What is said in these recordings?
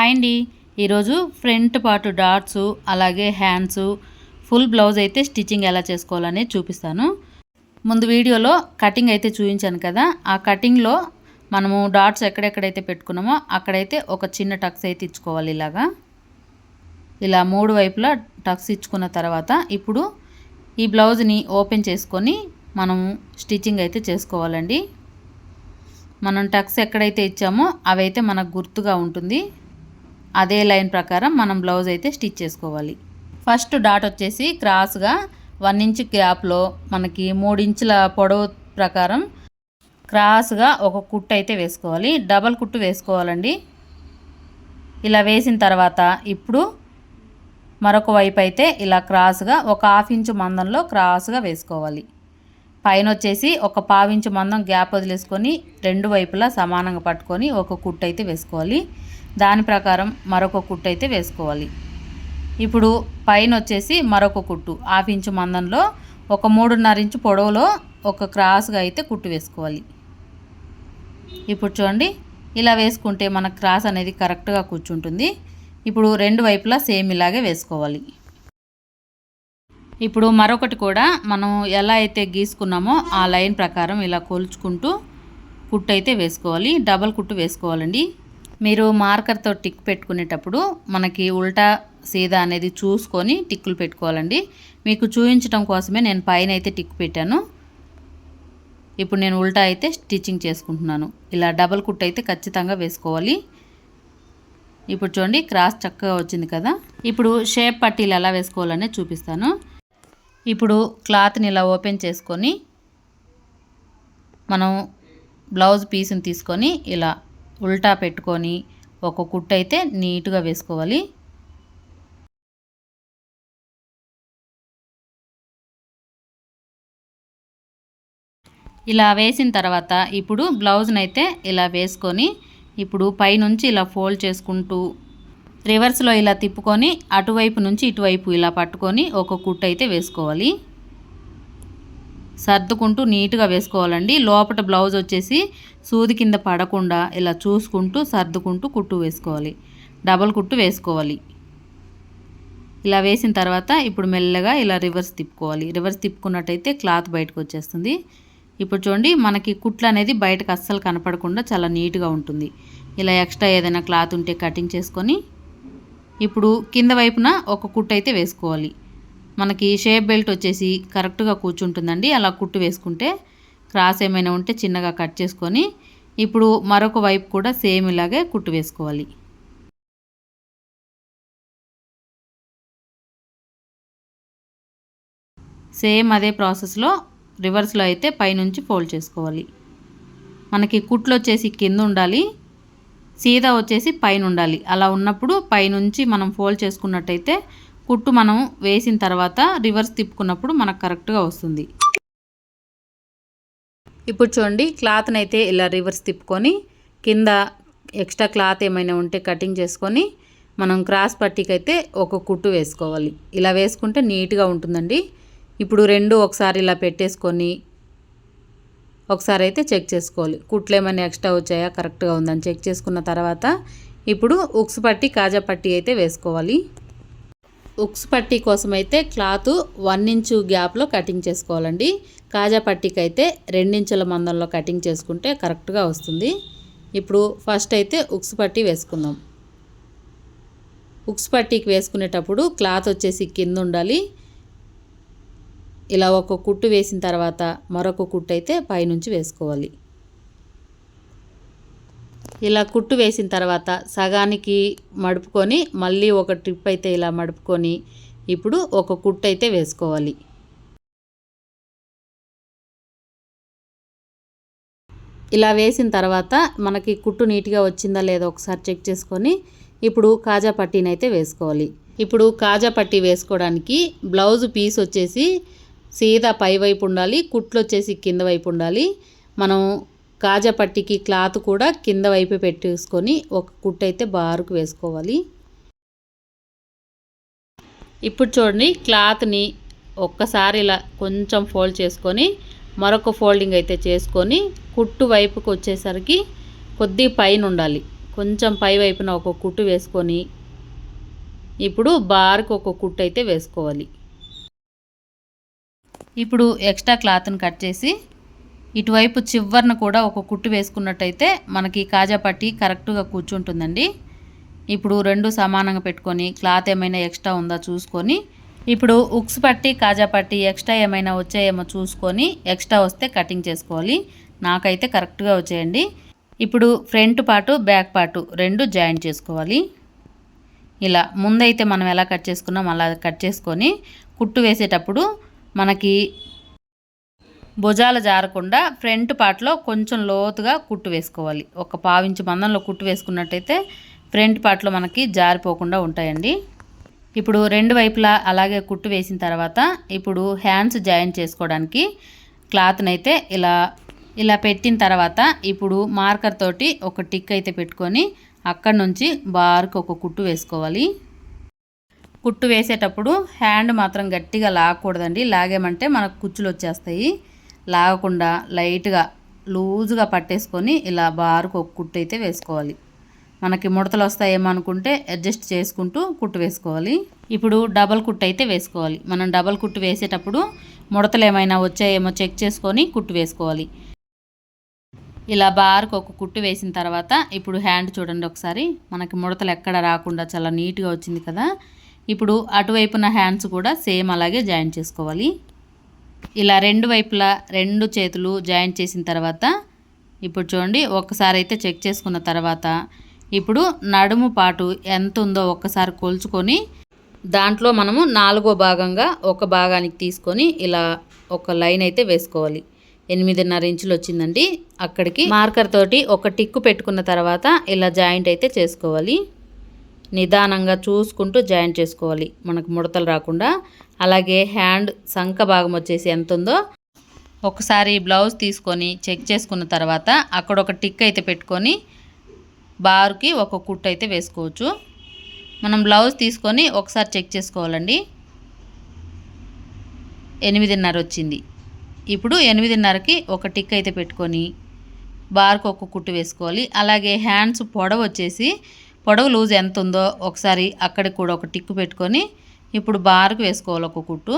Hi అండి. ఈరోజు front part dots అలాగే హ్యాండ్స్ ఫుల్ బ్లౌజ్ అయితే స్టిచ్చింగ్ ఎలా చేసుకోవాలని చూపిస్తాను. ముందు వీడియోలో కటింగ్ అయితే చూపించాను కదా. ఆ కటింగ్లో మనము డాట్స్ ఎక్కడెక్కడైతే పెట్టుకున్నామో అక్కడైతే ఒక చిన్న టక్స్ అయితే ఇచ్చుకోవాలి ఇలాగా. ఇలా మూడు వైపులా టక్స్ ఇచ్చుకున్న తర్వాత ఇప్పుడు ఈ బ్లౌజ్ని ఓపెన్ చేసుకొని మనము స్టిచ్చింగ్ అయితే చేసుకోవాలండి. మనం టక్స్ ఎక్కడైతే ఇచ్చామో అవైతే మనకు గుర్తుగా ఉంటుంది. అదే లైన్ ప్రకారం మనం బ్లౌజ్ అయితే స్టిచ్ చేసుకోవాలి. ఫస్ట్ డాట్ వచ్చేసి క్రాస్గా వన్ ఇంచ్ గ్యాప్లో మనకి మూడు ఇంచుల పొడవు ప్రకారం క్రాస్గా ఒక కుట్టు అయితే వేసుకోవాలి. డబల్ కుట్టు వేసుకోవాలండి. ఇలా వేసిన తర్వాత ఇప్పుడు మరొక వైపు అయితే ఇలా క్రాస్గా ఒక హాఫ్ ఇంచు మందంలో క్రాస్గా వేసుకోవాలి. పైన వచ్చేసి ఒక పావించు మందం గ్యాప్ వదిలేసుకొని రెండు వైపులా సమానంగా పట్టుకొని ఒక కుట్టు అయితే వేసుకోవాలి. దాని ప్రకారం మరొక కుట్టు అయితే వేసుకోవాలి. ఇప్పుడు పైన వచ్చేసి మరొక కుట్టు. హాఫ్ ఇంచు మందంలో ఒక మూడున్నర ఇంచు పొడవులో ఒక క్రాస్గా అయితే కుట్టు వేసుకోవాలి. ఇప్పుడు చూడండి ఇలా వేసుకుంటే మన క్రాస్ అనేది కరెక్ట్గా కూర్చుంటుంది. ఇప్పుడు రెండు వైపులా సేమ్ ఇలాగే వేసుకోవాలి. ఇప్పుడు మరొకటి కూడా మనం ఎలా అయితే గీసుకున్నామో ఆ లైన్ ప్రకారం ఇలా కొలుచుకుంటూ కుట్టు అయితే వేసుకోవాలి. డబల్ కుట్టు వేసుకోవాలండి. మీరు మార్కర్తో టిక్ పెట్టుకునేటప్పుడు మనకి ఉల్టా సీదా అనేది చూసుకొని టిక్కులు పెట్టుకోవాలండి. మీకు చూపించడం కోసమే నేను పైన అయితే టిక్ పెట్టాను. ఇప్పుడు నేను ఉల్టా అయితే స్టిచ్చింగ్ చేసుకుంటున్నాను. ఇలా డబల్ కుట్ అయితే ఖచ్చితంగా వేసుకోవాలి. ఇప్పుడు చూడండి క్రాస్ చక్కగా వచ్చింది కదా. ఇప్పుడు షేప్ పట్టీలు ఎలా వేసుకోవాలనే చూపిస్తాను. ఇప్పుడు క్లాత్ని ఇలా ఓపెన్ చేసుకొని మనం బ్లౌజ్ పీస్ని తీసుకొని ఇలా ఉల్టా పెట్టుకొని ఒక కుట్టు అయితే నీట్గా వేసుకోవాలి. ఇలా వేసిన తర్వాత ఇప్పుడు బ్లౌజ్ని అయితే ఇలా వేసుకొని ఇప్పుడు పైనుంచి ఇలా ఫోల్డ్ చేసుకుంటూ రివర్స్లో ఇలా తిప్పుకొని అటువైపు నుంచి ఇటువైపు ఇలా పట్టుకొని ఒక కుట్టు అయితే వేసుకోవాలి. సర్దుకుంటూ నీట్గా వేసుకోవాలండి. లోపల బ్లౌజ్ వచ్చేసి సూది కింద పడకుండా ఇలా చూసుకుంటూ సర్దుకుంటూ కుట్టు వేసుకోవాలి. డబల్ కుట్టు వేసుకోవాలి. ఇలా వేసిన తర్వాత ఇప్పుడు మెల్లగా ఇలా రివర్స్ తిప్పుకోవాలి. రివర్స్ తిప్పుకున్నట్టయితే క్లాత్ బయటకు వచ్చేస్తుంది. ఇప్పుడు చూడండి మనకి కుట్లు అనేది బయటకు అస్సలు కనపడకుండా చాలా నీట్గా ఉంటుంది. ఇలా ఎక్స్ట్రా ఏదైనా క్లాత్ ఉంటే కటింగ్ చేసుకొని ఇప్పుడు కింద వైపున ఒక కుట్టు అయితే వేసుకోవాలి. మనకి షేప్ బెల్ట్ వచ్చేసి కరెక్ట్గా కూర్చుంటుందండి. అలా కుట్టు వేసుకుంటే క్రాస్ ఏమైనా ఉంటే చిన్నగా కట్ చేసుకొని ఇప్పుడు మరొక వైపు కూడా సేమ్ ఇలాగే కుట్టు వేసుకోవాలి. సేమ్ అదే ప్రాసెస్లో రివర్స్లో అయితే పైనుంచి ఫోల్డ్ చేసుకోవాలి. మనకి కుట్లు వచ్చేసి కింద ఉండాలి సీదా వచ్చేసి పైన ఉండాలి. అలా ఉన్నప్పుడు పైనుంచి మనం ఫోల్డ్ చేసుకున్నట్టయితే కుట్టు మనం వేసిన తర్వాత రివర్స్ తిప్పుకున్నప్పుడు మనకు కరెక్ట్గా వస్తుంది. ఇప్పుడు చూడండి క్లాత్ని అయితే ఇలా రివర్స్ తిప్పుకొని కింద ఎక్స్ట్రా క్లాత్ ఏమైనా ఉంటే కటింగ్ చేసుకొని మనం క్రాస్ పట్టీకి అయితే ఒక కుట్టు వేసుకోవాలి. ఇలా వేసుకుంటే నీట్గా ఉంటుందండి. ఇప్పుడు రెండు ఒకసారి ఇలా పెట్టేసుకొని ఒకసారి అయితే చెక్ చేసుకోవాలి. కుట్లు ఏమైనా ఎక్స్ట్రా వచ్చాయా కరెక్ట్గా ఉందని చెక్ చేసుకున్న తర్వాత ఇప్పుడు ఉక్స్ పట్టి కాజా పట్టి అయితే వేసుకోవాలి. ఉక్స్ పట్టీ కోసం అయితే క్లాత్ వన్ ఇంచు గ్యాప్లో కటింగ్ చేసుకోవాలండి. కాజా పట్టీకి అయితే రెండించుల మందంలో కటింగ్ చేసుకుంటే కరెక్ట్గా వస్తుంది. ఇప్పుడు ఫస్ట్ అయితే ఉక్స్ పట్టీ వేసుకుందాం. ఉక్స్ పట్టీకి వేసుకునేటప్పుడు క్లాత్ వచ్చేసి కింద ఉండాలి. ఇలా ఒక కుట్టు వేసిన తర్వాత మరొక కుట్టు అయితే పైనుంచి వేసుకోవాలి. ఇలా కుట్టు వేసిన తర్వాత సగానికి మడుపుకొని మళ్ళీ ఒక ట్రిప్ అయితే ఇలా మడుపుకొని ఇప్పుడు ఒక కుట్టు అయితే వేసుకోవాలి. ఇలా వేసిన తర్వాత మనకి కుట్టు నీట్గా వచ్చిందా లేదా ఒకసారి చెక్ చేసుకొని ఇప్పుడు కాజా పట్టీని అయితే వేసుకోవాలి. ఇప్పుడు కాజా పట్టీ వేసుకోవడానికి బ్లౌజ్ పీస్ వచ్చేసి సీదా పై వైపు ఉండాలి కుట్లు వచ్చేసి కింద వైపు ఉండాలి. మనం కాజా పట్టికి క్లాత్ కూడా కింద వైపు పెట్టేసుకొని ఒక కుట్టు అయితే బారుకు వేసుకోవాలి. ఇప్పుడు చూడండి క్లాత్ని ఒక్కసారి ఇలా కొంచెం ఫోల్డ్ చేసుకొని మరొక ఫోల్డింగ్ అయితే చేసుకొని కుట్టు వైపుకి వచ్చేసరికి కొద్ది పైన ఉండాలి. కొంచెం పై వైపున ఒక కుట్టు వేసుకొని ఇప్పుడు బార్కు ఒక కుట్టు అయితే వేసుకోవాలి. ఇప్పుడు ఎక్స్ట్రా క్లాత్ని కట్ చేసి ఇటువైపు చివరిన కూడా ఒక కుట్టు వేసుకున్నట్టయితే మనకి కాజా పట్టి కరెక్ట్గా కూర్చుంటుందండి. ఇప్పుడు రెండు సమానంగా పెట్టుకొని క్లాత్ ఏమైనా ఎక్స్ట్రా ఉందా చూసుకొని ఇప్పుడు ఉక్స్ పట్టి కాజా పట్టి ఎక్స్ట్రా ఏమైనా వచ్చాయేమో చూసుకొని ఎక్స్ట్రా వస్తే కటింగ్ చేసుకోవాలి. నాకైతే కరెక్ట్గా వచ్చేయండి. ఇప్పుడు ఫ్రంట్ పాటు బ్యాక్ పాటు రెండు జాయింట్ చేసుకోవాలి. ఇలా ముందైతే మనం ఎలా కట్ చేసుకున్నాం అలా కట్ చేసుకొని కుట్టు వేసేటప్పుడు మనకి భుజాలు జారకుండా ఫ్రంట్ పార్ట్లో కొంచెం లోతుగా కుట్టు వేసుకోవాలి. ఒక పావించి మందంలో కుట్టు వేసుకున్నట్టయితే ఫ్రంట్ పార్ట్లో మనకి జారిపోకుండా ఉంటాయండి. ఇప్పుడు రెండు వైపులా అలాగే కుట్టు వేసిన తర్వాత ఇప్పుడు హ్యాండ్స్ జాయిన్ చేసుకోవడానికి క్లాత్ని అయితే ఇలా ఇలా పెట్టిన తర్వాత ఇప్పుడు మార్కర్ తోటి ఒక టిక్ అయితే పెట్టుకొని అక్కడ నుంచి బార్కు ఒక కుట్టు వేసుకోవాలి. కుట్టు వేసేటప్పుడు హ్యాండ్ మాత్రం గట్టిగా లాగకూడదండి లాగేమంటే మనకు కుచ్చులు వచ్చేస్తాయి. లాగకుండా లైట్గా లూజుగా పట్టేసుకొని ఇలా బారుకు ఒక కుట్టు అయితే వేసుకోవాలి. మనకి ముడతలు వస్తాయేమో అనుకుంటే అడ్జస్ట్ చేసుకుంటూ కుట్టు వేసుకోవాలి. ఇప్పుడు డబల్ కుట్టు అయితే వేసుకోవాలి. మనం డబల్ కుట్టు వేసేటప్పుడు ముడతలు ఏమైనా వచ్చాయేమో చెక్ చేసుకొని కుట్టు వేసుకోవాలి. ఇలా బార్కు ఒక కుట్టు వేసిన తర్వాత ఇప్పుడు హ్యాండ్ చూడండి ఒకసారి. మనకి ముడతలు ఎక్కడ రాకుండా చాలా నీట్గా వచ్చింది కదా. ఇప్పుడు అటువైపున హ్యాండ్స్ కూడా సేమ్ అలాగే జాయిన్ చేసుకోవాలి. ఇలా రెండు వైపులా రెండు చేతులు జాయింట్ చేసిన తర్వాత ఇప్పుడు చూడండి ఒక్కసారి అయితే చెక్ చేసుకున్న తర్వాత ఇప్పుడు నడుము పాటు ఎంత ఉందో ఒక్కసారి కొలుచుకొని దాంట్లో మనము నాలుగో భాగంగా ఒక భాగానికి తీసుకొని ఇలా ఒక లైన్ అయితే వేసుకోవాలి. ఎనిమిదిన్నర ఇంచులు వచ్చిందండి. అక్కడికి మార్కర్ తోటి ఒక టిక్కు పెట్టుకున్న తర్వాత ఇలా జాయింట్ అయితే చేసుకోవాలి. నిదానంగా చూసుకుంటూ జాయింట్ చేసుకోవాలి. మనకు ముడతలు రాకుండా. అలాగే హ్యాండ్ సంఖ భాగం వచ్చేసి ఎంత ఉందో ఒకసారి బ్లౌజ్ తీసుకొని చెక్ చేసుకున్న తర్వాత అక్కడ ఒక టిక్ అయితే పెట్టుకొని బార్కి ఒక కుట్ అయితే వేసుకోవచ్చు. మనం బ్లౌజ్ తీసుకొని ఒకసారి చెక్ చేసుకోవాలండి. ఎనిమిదిన్నర వచ్చింది. ఇప్పుడు ఎనిమిదిన్నరకి ఒక టిక్ అయితే పెట్టుకొని బార్కు ఒక కుట్టు వేసుకోవాలి. అలాగే హ్యాండ్స్ పొడవు వచ్చేసి పొడవు లూజ్ ఎంత ఉందో ఒకసారి అక్కడికి కూడా ఒక టిక్కు పెట్టుకొని ఇప్పుడు బార్కు వేసుకోవాలి ఒక కుట్టు.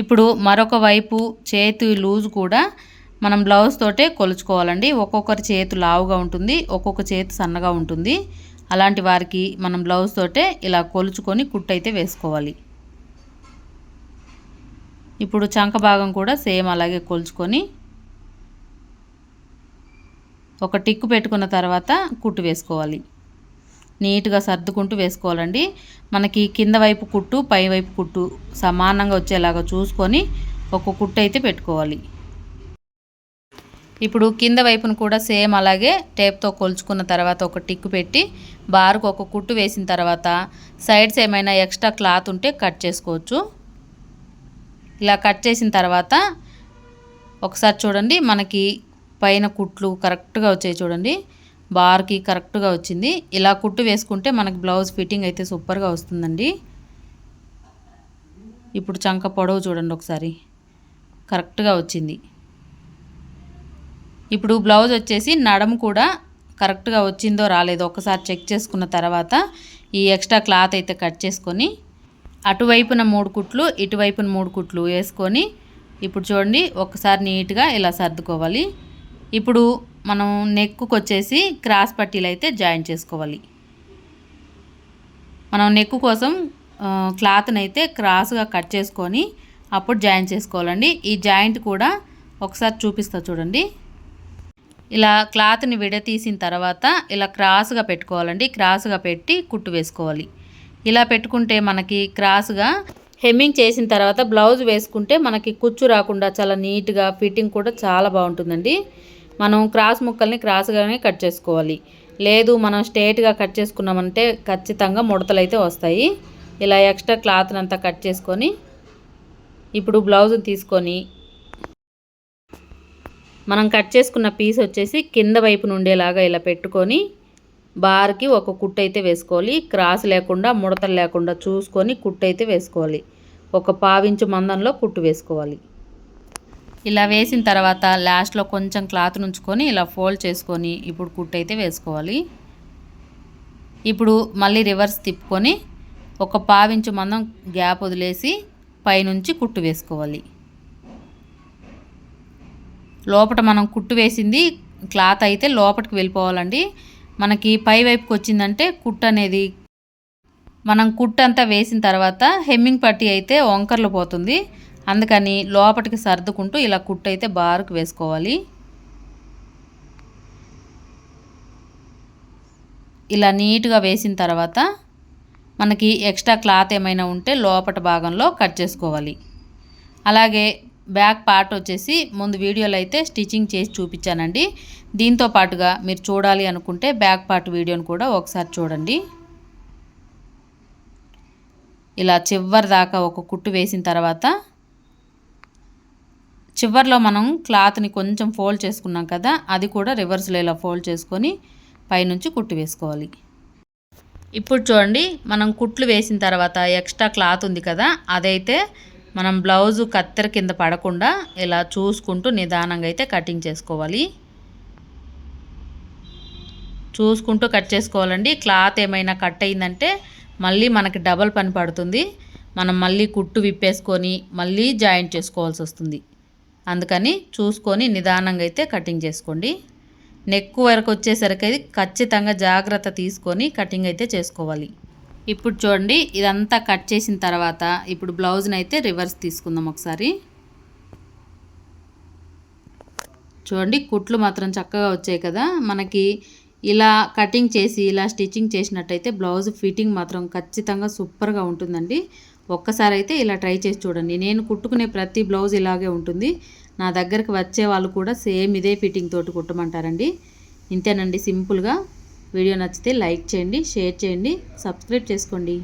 ఇప్పుడు మరొక వైపు చేతి లూజ్ కూడా మనం బ్లౌజ్ తోటే కొలుచుకోవాలండి. ఒక్కొక్కరి చేతి లావుగా ఉంటుంది ఒక్కొక్క చేతి సన్నగా ఉంటుంది. అలాంటి వారికి మనం బ్లౌజ్ తోటే ఇలా కొలుచుకొని కుట్టు అయితే వేసుకోవాలి. ఇప్పుడు చంక భాగం కూడా సేమ్ అలాగే కొలుచుకొని ఒక టిక్కు పెట్టుకున్న తర్వాత కుట్టు వేసుకోవాలి. నీట్గా సర్దుకుంటూ వేసుకోవాలండి. మనకి కింద వైపు కుట్టు పై వైపు కుట్టు సమానంగా వచ్చేలాగా చూసుకొని ఒక కుట్టు అయితే పెట్టుకోవాలి. ఇప్పుడు కింద వైపును కూడా సేమ్ అలాగే టేప్తో కొలుచుకున్న తర్వాత ఒక టిక్కు పెట్టి బారుకు ఒక కుట్టు వేసిన తర్వాత సైడ్స్ ఏమైనా ఎక్స్ట్రా క్లాత్ ఉంటే కట్ చేసుకోవచ్చు. ఇలా కట్ చేసిన తర్వాత ఒకసారి చూడండి మనకి పైన కుట్లు కరెక్ట్గా వచ్చాయి చూడండి. బార్కి కరెక్ట్గా వచ్చింది. ఇలా కుట్టు వేసుకుంటే మనకి బ్లౌజ్ ఫిట్టింగ్ అయితే సూపర్గా వస్తుందండి. ఇప్పుడు చంక పొడవు చూడండి ఒకసారి. కరెక్ట్గా వచ్చింది. ఇప్పుడు బ్లౌజ్ వచ్చేసి నడము కూడా కరెక్ట్గా వచ్చిందో రాలేదో ఒకసారి చెక్ చేసుకున్న తర్వాత ఈ ఎక్స్ట్రా క్లాత్ అయితే కట్ చేసుకొని అటువైపున మూడు కుట్లు ఇటువైపున మూడు కుట్లు వేసుకొని ఇప్పుడు చూడండి ఒకసారి నీట్గా ఇలా సర్దుకోవాలి. ఇప్పుడు మనం నెక్కు వచ్చేసి క్రాస్ పట్టీలు అయితే జాయిన్ చేసుకోవాలి. మనం నెక్కు కోసం క్లాత్ని అయితే క్రాస్గా కట్ చేసుకొని అప్పుడు జాయిన్ చేసుకోవాలండి. ఈ జాయింట్ కూడా ఒకసారి చూపిస్తా చూడండి. ఇలా క్లాత్ని విడతీసిన తర్వాత ఇలా క్రాస్గా పెట్టుకోవాలండి. క్రాస్గా పెట్టి కుట్టు వేసుకోవాలి. ఇలా పెట్టుకుంటే మనకి క్రాస్గా హెమ్మింగ్ చేసిన తర్వాత బ్లౌజ్ వేసుకుంటే మనకి కుచ్చు రాకుండా చాలా నీట్గా ఫిట్టింగ్ కూడా చాలా బాగుంటుందండి. మనం క్రాస్ ముక్కల్ని క్రాస్గానే కట్ చేసుకోవాలి. లేదు మనం స్ట్రేట్గా కట్ చేసుకున్నామంటే ఖచ్చితంగా ముడతలు అయితే వస్తాయి. ఇలా ఎక్స్ట్రా క్లాత్ని అంతా కట్ చేసుకొని ఇప్పుడు బ్లౌజ్ తీసుకొని మనం కట్ చేసుకున్న పీస్ వచ్చేసి కింద వైపు నుండేలాగా ఇలా పెట్టుకొని బార్కి ఒక కుట్టు అయితే వేసుకోవాలి. క్రాస్ లేకుండా ముడతలు లేకుండా చూసుకొని కుట్టు అయితే వేసుకోవాలి. ఒక పావించు మందంలో కుట్టు వేసుకోవాలి. ఇలా వేసిన తర్వాత లాస్ట్లో కొంచెం క్లాత్ నుంచుకొని ఇలా ఫోల్డ్ చేసుకొని ఇప్పుడు కుట్టు అయితే వేసుకోవాలి. ఇప్పుడు మళ్ళీ రివర్స్ తిప్పుకొని ఒక పావించు మందం గ్యాప్ వదిలేసి పైనుంచి కుట్టు వేసుకోవాలి. లోపల మనం కుట్టు వేసింది క్లాత్ అయితే లోపలికి వెళ్ళిపోవాలండి. మనకి పై వైపుకి వచ్చిందంటే కుట్టు అనేది మనం కుట్టు అంతా వేసిన తర్వాత హెమ్మింగ్ పట్టి అయితే వంకర్లు పోతుంది. అందుకని లోపలికి సర్దుకుంటూ ఇలా కుట్టు అయితే బారుకు వేసుకోవాలి. ఇలా నీట్గా వేసిన తర్వాత మనకి ఎక్స్ట్రా క్లాత్ ఏమైనా ఉంటే లోపట భాగంలో కట్ చేసుకోవాలి. అలాగే బ్యాక్ పార్ట్ వచ్చేసి ముందు వీడియోలో అయితే స్టిచ్చింగ్ చేసి చూపించానండి. దీంతో పాటుగా మీరు చూడాలి అనుకుంటే బ్యాక్ పార్ట్ వీడియోని కూడా ఒకసారి చూడండి. ఇలా చివరి దాకా ఒక కుట్టు వేసిన తర్వాత చివరిలో మనం క్లాత్ని కొంచెం ఫోల్డ్ చేసుకున్నాం కదా అది కూడా రివర్స్లో ఇలా ఫోల్డ్ చేసుకొని పైనుంచి కుట్టు వేసుకోవాలి. ఇప్పుడు చూడండి మనం కుట్లు వేసిన తర్వాత ఎక్స్ట్రా క్లాత్ ఉంది కదా అదైతే మనం బ్లౌజు కత్తెర కింద పడకుండా ఇలా చూసుకుంటూ నిదానంగా అయితే కటింగ్ చేసుకోవాలి. చూసుకుంటూ కట్ చేసుకోవాలండి. క్లాత్ ఏమైనా కట్ అయిందంటే మళ్ళీ మనకి డబల్ పని పడుతుంది. మనం మళ్ళీ కుట్టు విప్పేసుకొని మళ్ళీ జాయింట్ చేసుకోవాల్సి వస్తుంది. అందుకని చూసుకొని నిదానంగా అయితే కటింగ్ చేసుకోండి. నెక్ వరకు వచ్చేసరికి ఖచ్చితంగా జాగ్రత్త తీసుకొని కటింగ్ అయితే చేసుకోవాలి. ఇప్పుడు చూడండి ఇదంతా కట్ చేసిన తర్వాత ఇప్పుడు బ్లౌజ్ని అయితే రివర్స్ తీసుకుందాం ఒకసారి. చూడండి కుట్లు మాత్రం చక్కగా వచ్చాయి కదా. మనకి ఇలా కటింగ్ చేసి ఇలా స్టిచ్చింగ్ చేసినట్టయితే బ్లౌజ్ ఫిట్టింగ్ మాత్రం ఖచ్చితంగా సూపర్గా ఉంటుందండి. ఒక్కసారి అయితే ఇలా ట్రై చేసి చూడండి. నేను కుట్టుకునే ప్రతి బ్లౌజ్ ఇలాగే ఉంటుంది. నా దగ్గరకు వచ్చే వాళ్ళు కూడా సేమ్ ఇదే ఫిట్టింగ్ తోటి కుట్టమంటారండి. ఇంతేనండి సింపుల్గా. వీడియో నచ్చితే లైక్ చేయండి షేర్ చేయండి సబ్స్క్రైబ్ చేసుకోండి.